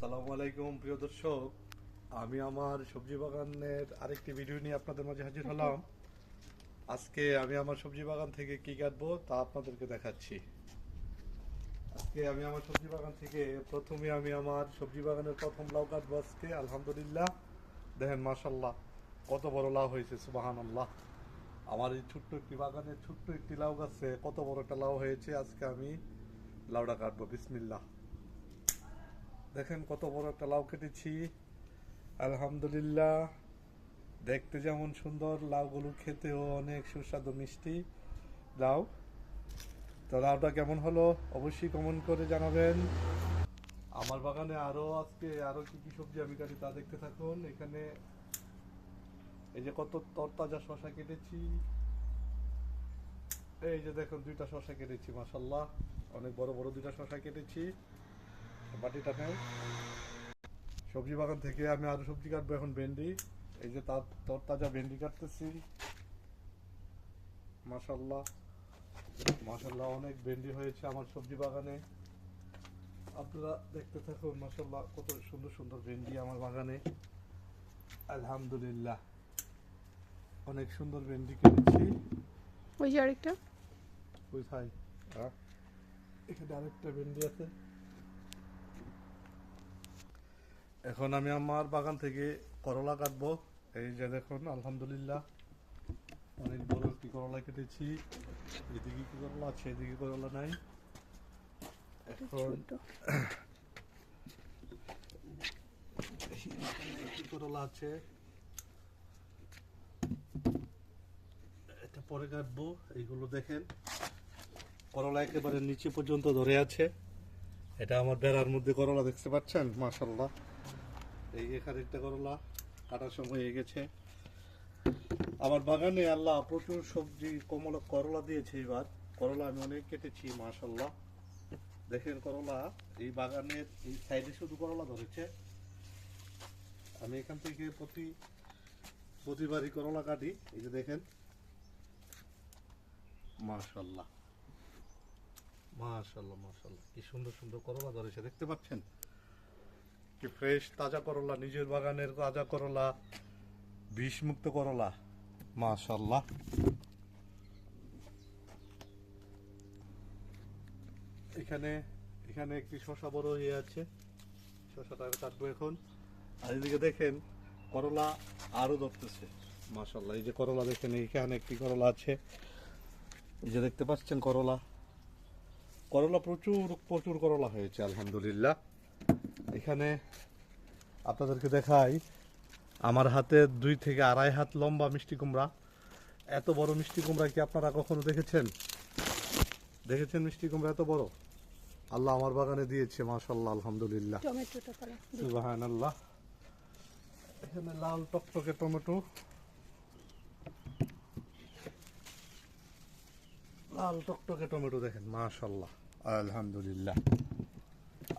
আসসালামু আলাইকুম, প্রিয় দর্শক। আমি আমার সবজি বাগানের আরেকটি ভিডিও নিয়ে আপনাদের মাঝে হাজির হলাম। আজকে আমি আমার সবজি বাগান থেকে কি কাটবো তা আপনাদেরকে দেখাচ্ছি। আজকে আমি আমার সবজি বাগান থেকে প্রথমে আমি আমার সবজি বাগানের প্রথম লাউ কাটবো আজকে, আলহামদুলিল্লাহ। দেখেন মাশাল্লাহ কত বড় লাউ হয়েছে সুবাহান আল্লাহ আমার এই ছোট্ট একটি বাগানের ছোট্ট একটি লাউ গাছে কত বড় একটা লাউ হয়েছে, আজকে আমি লাউটা কাটবো, বিসমিল্লাহ। দেখেন কত বড় একটা লাউ কেটেছি। আলহামদুলিল্লাহ, দেখতে যেমন সুন্দর, লাউগুলো খেতেও অনেক সুস্বাদু, মিষ্টি লাউ। তো লাউটা কেমন হলো অবশ্যই কমেন্ট করে জানাবেন। আমার বাগানে আরও আজকে আরও কি কি সবজি আমি কাটি তা দেখতে থাকুন। এখানে এই যে কত তরতাজা শশা কেটেছি। এই যে দেখুন, দুইটা শশা কেটেছি মাসাল্লাহ অনেক বড় বড় দুইটা শশা কেটেছি। বাটিটা নেই। সবজি বাগান থেকে আমি আরও সবজি কাটবো এখন ভেন্ডি। এই যে তার তরতাজা ভেন্ডি কাটতেছি। মাসাল্লাহ মাসাল্লাহ অনেক ভেন্ডি হয়েছে আমার সবজি বাগানে। আপনারা দেখতে থাকুন মাসাল্লাহ কত সুন্দর সুন্দর ভেন্ডি আমার বাগানে। আলহামদুলিল্লাহ। অনেক সুন্দর ভেন্ডি কেটেছি ওই যে আরেকটা। কোথায় হ্যাঁ? এখানে আরেকটা ভেন্ডি আছে। এখন আমি আমার বাগান থেকে করলা কাটবো। এই যে দেখুন আলহামদুলিল্লাহ। অনেক বড় একটি করলা কেটেছি। এদিকে কি করলা আছে এদিকে করলা নাই। এখন করলা আছে। এটা পরে কাটবো। এইগুলো দেখেন। করলা একেবারে নিচে পর্যন্ত ধরে আছে। এটা আমার বেড়ার মধ্যে করলা দেখতে পাচ্ছেন? মাশাল্লাহ এই এখানে একটা করলা, কাটার সময় হয়ে গেছে। আমার বাগানে আল্লাহ প্রচুর সবজি, কমলা, করলা দিয়েছে এবার। করলা আমি অনেক কেটেছি মাশাল্লাহ দেখেন করলা, এই বাগানের এই সাইডে শুধু করলা ধরেছে। আমি এখান থেকে প্রতি প্রতিবারই করলা কাটি, এই যে দেখেন। মাশাল্লাহ মাশাল্লাহ মাশাল্লাহ কি সুন্দর সুন্দর করলা ধরেছে, দেখতে পাচ্ছেন? কি ফ্রেশ তাজা করলা, নিজের বাগানের তাজা করলা, বিষমুক্ত করলা? মাশাল্লাহ এখানে এখানে একটি শশা বড় হয়ে আছে। শশাটা কাটবো এখন। আর এদিকে দেখেন, করলা আরও ধরতেছে। মাশাল্লাহ এই যে করলা দেখেন এইখানে একটি করলা আছে। এই যে দেখতে পাচ্ছেন করলা। করলা প্রচুর প্রচুর করলা হয়েছে, আলহামদুলিল্লাহ। এখানে আপনাদেরকে দেখাই আমার হাতে দুই থেকে আড়াই হাত লম্বা মিষ্টি কুমড়া। এত বড় মিষ্টি কুমড়া কি আপনারা কখনো দেখেছেন? দেখেছেন মিষ্টি কুমড়া এত বড়? আল্লাহ আমার বাগানে দিয়েছে মাশাল্লাহ আলহামদুলিল্লাহ। সুবাহান আল্লাহ এখানে লাল টকটকে টমেটো। লাল টকটকে টমেটো দেখেন মাশাল্লাহ আলহামদুলিল্লাহ।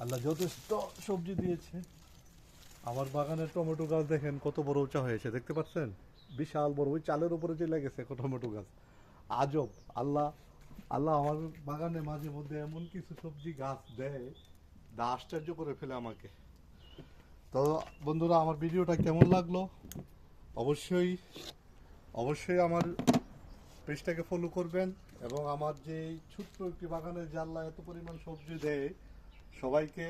আল্লাহ যথেষ্ট সবজি দিয়েছে, আমার বাগানের টমেটো গাছ দেখেন কত বড় উঁচা হয়েছে, দেখতে পাচ্ছেন? বিশাল বড়, ওই চালের উপরে চলে গেছে টমেটো গাছ। আজব, আল্লাহ আল্লাহ আমার বাগানে মাঝে মধ্যে এমন কিছু সবজি গাছ দেয়, যা আশ্চর্য করে ফেলে আমাকে। তো বন্ধুরা, আমার ভিডিওটা কেমন লাগল? অবশ্যই অবশ্যই আমার পেজটাকে ফলো করবেন এবং আমার যে ছোট্ট একটি বাগানে জানলা এত পরিমাণ সবজি দেয় সবাইকে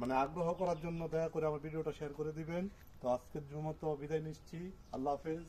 মানে আগ্রহ করার জন্য দয়া করে আমার ভিডিওটা শেয়ার করে দিবেন। তো আজকের মতো বিদায় নিচ্ছি। আল্লাহ হাফেজ।